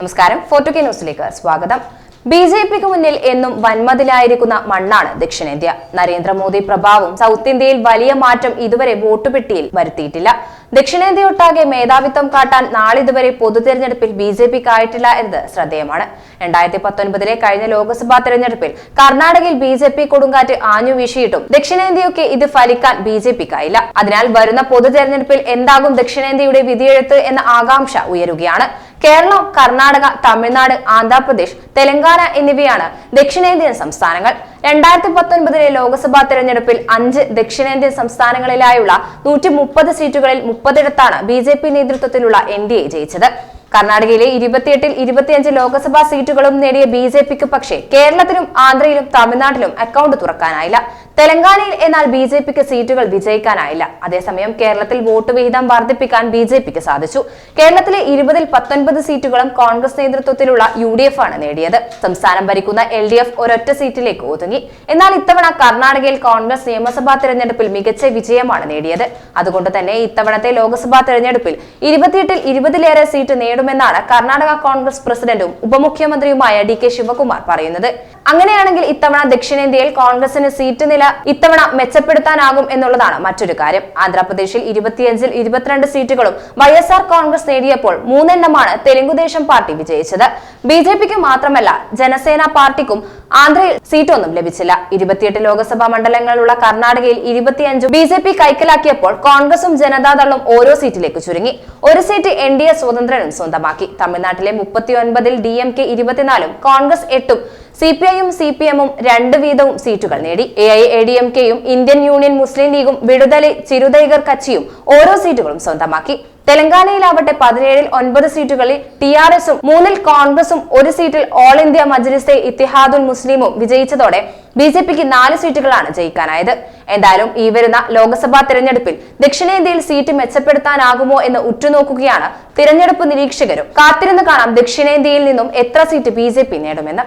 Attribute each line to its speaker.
Speaker 1: നമസ്കാരം. ഫോർട്ടു കെ ന്യൂസിലേക്ക് സ്വാഗതം. ബി ജെ പിക്ക് മുന്നിൽ എന്നും വൻമതിലായിരിക്കുന്ന മണ്ണാണ് ദക്ഷിണേന്ത്യ. നരേന്ദ്രമോദി പ്രഭാവം സൗത്ത് ഇന്ത്യയിൽ വലിയ മാറ്റം ഇതുവരെ വോട്ടുപെട്ടിയിൽ വരുത്തിയിട്ടില്ല. ദക്ഷിണേന്ത്യയൊട്ടാകെ മേധാവിത്വം കാട്ടാൻ നാളിതുവരെ പൊതു തെരഞ്ഞെടുപ്പിൽ ബി ജെ പിക്ക് ആയിട്ടില്ല എന്നത് ശ്രദ്ധേയമാണ്. രണ്ടായിരത്തി പത്തൊൻപതിലെ കഴിഞ്ഞ ലോക്സഭാ തെരഞ്ഞെടുപ്പിൽ കർണാടകയിൽ ബി ജെ പി കൊടുങ്കാറ്റ് ആഞ്ഞു വീശിയിട്ടും ദക്ഷിണേന്ത്യയൊക്കെ ഇത് ഫലിക്കാൻ ബി ജെ പിക്കായില്ല. അതിനാൽ വരുന്ന പൊതു തെരഞ്ഞെടുപ്പിൽ എന്താകും ദക്ഷിണേന്ത്യയുടെ വിധിയെഴുത്ത് എന്ന ആകാംക്ഷ ഉയരുകയാണ്. കേരളം കർണാടക തമിഴ്നാട് ആന്ധ്രാപ്രദേശ് തെലങ്കാന എന്നിവയാണ് ദക്ഷിണേന്ത്യൻ സംസ്ഥാനങ്ങൾ. രണ്ടായിരത്തി പത്തൊൻപതിലെ ലോക്സഭാ തെരഞ്ഞെടുപ്പിൽ അഞ്ച് ദക്ഷിണേന്ത്യൻ സംസ്ഥാനങ്ങളിലായുള്ള നൂറ്റി മുപ്പത് സീറ്റുകളിൽ മുപ്പതിടത്താണ് ബി ജെ പി നേതൃത്വത്തിലുള്ള എൻ ഡി എ ജയിച്ചത്. കർണാടകയിലെ ഇരുപത്തിയെട്ടിൽ ഇരുപത്തിയഞ്ച് ലോക്സഭാ സീറ്റുകളും നേടിയ ബി ജെ പിക്ക് പക്ഷേ കേരളത്തിലും ആന്ധ്രയിലും തമിഴ്നാട്ടിലും അക്കൗണ്ട് തുറക്കാനായില്ല. തെലങ്കാനയിൽ എന്നാൽ ബി ജെ പിക്ക് സീറ്റുകൾ വിജയിക്കാനായില്ല. അതേസമയം കേരളത്തിൽ വോട്ട് വിഹിതം വർദ്ധിപ്പിക്കാൻ ബി ജെ പിക്ക് സാധിച്ചു. കേരളത്തിലെ ഇരുപതിൽ പത്തൊൻപത് സീറ്റുകളും കോൺഗ്രസ് നേതൃത്വത്തിലുള്ള യു ഡി എഫ് ആണ് നേടിയത്. സംസ്ഥാനം ഭരിക്കുന്ന എൽ ഡി എഫ് ഒരൊറ്റ സീറ്റിലേക്ക് ഒതുങ്ങി. എന്നാൽ ഇത്തവണ കർണാടകയിൽ കോൺഗ്രസ് നിയമസഭാ തെരഞ്ഞെടുപ്പിൽ മികച്ച വിജയമാണ് നേടിയത്. അതുകൊണ്ട് തന്നെ ഇത്തവണത്തെ ലോക്സഭാ തെരഞ്ഞെടുപ്പിൽ ഇരുപത്തിയെട്ടിൽ ഇരുപതിലേറെ സീറ്റ് നേടുമെന്നാണ് കർണാടക കോൺഗ്രസ് പ്രസിഡന്റും ഉപമുഖ്യമന്ത്രിയുമായ ഡി കെ ശിവകുമാർ പറയുന്നത്. അങ്ങനെയാണെങ്കിൽ ഇത്തവണ ദക്ഷിണേന്ത്യയിൽ കോൺഗ്രസിന് സീറ്റ് നില ഇത്തവണ മെച്ചപ്പെടുത്താനാകും എന്നുള്ളതാണ് മറ്റൊരു കാര്യം. ആന്ധ്രാപ്രദേശിൽ ഇരുപത്തിയഞ്ചിൽ ഇരുപത്തിരണ്ട് സീറ്റുകളും വൈ എസ് ആർ കോൺഗ്രസ് നേടിയപ്പോൾ മൂന്നെണ്ണമാണ് തെലുങ്കുദേശം പാർട്ടി വിജയിച്ചത്. ബി ജെ പിക്ക് മാത്രമല്ല ജനസേന പാർട്ടിക്കും ആന്ധ്രയിൽ സീറ്റൊന്നും ലഭിച്ചില്ല. ഇരുപത്തിയെട്ട് ലോക്സഭാ മണ്ഡലങ്ങളുള്ള കർണാടകയിൽ ഇരുപത്തിയഞ്ചും ബി ജെ പി കൈക്കലാക്കിയപ്പോൾ കോൺഗ്രസും ജനതാദളും ഓരോ സീറ്റിലേക്ക് ചുരുങ്ങി. ഒരു സീറ്റ് എൻ ഡി എ സ്വതന്ത്രനും സ്വന്തമാക്കി. തമിഴ്നാട്ടിലെ മുപ്പത്തിയൊൻപതിൽ ഡി എം കെ ഇരുപത്തിനാലും കോൺഗ്രസ് എട്ടും സി പി ഐയും സി പി എമ്മും രണ്ട് വീതവും സീറ്റുകൾ നേടി. A I A D M കെയും ഇന്ത്യൻ യൂണിയൻ മുസ്ലിം ലീഗും വിടുതലി ചിരുതൈഗർ കച്ചിയും ഓരോ സീറ്റുകളും സ്വന്തമാക്കി. തെലങ്കാനയിലാവട്ടെ പതിനേഴിൽ ഒൻപത് സീറ്റുകളിൽ ടി ആർ എസും മൂന്നിൽ കോൺഗ്രസും ഒരു സീറ്റിൽ ഓൾ ഇന്ത്യ മജ്ലിസെ ഇത്തിഹാദുൽ മുസ്ലിമും വിജയിച്ചതോടെ ബി ജെ പിക്ക് നാല് സീറ്റുകളാണ് ജയിക്കാനായത്. എന്തായാലും ഈ വരുന്ന ലോക്സഭാ തെരഞ്ഞെടുപ്പിൽ ദക്ഷിണേന്ത്യയിൽ സീറ്റ് മെച്ചപ്പെടുത്താനാകുമോ എന്ന് ഉറ്റുനോക്കുകയാണ് തിരഞ്ഞെടുപ്പ് നിരീക്ഷകരും. കാത്തിരുന്ന് കാണാം ദക്ഷിണേന്ത്യയിൽ നിന്നും എത്ര സീറ്റ് ബി നേടുമെന്ന്.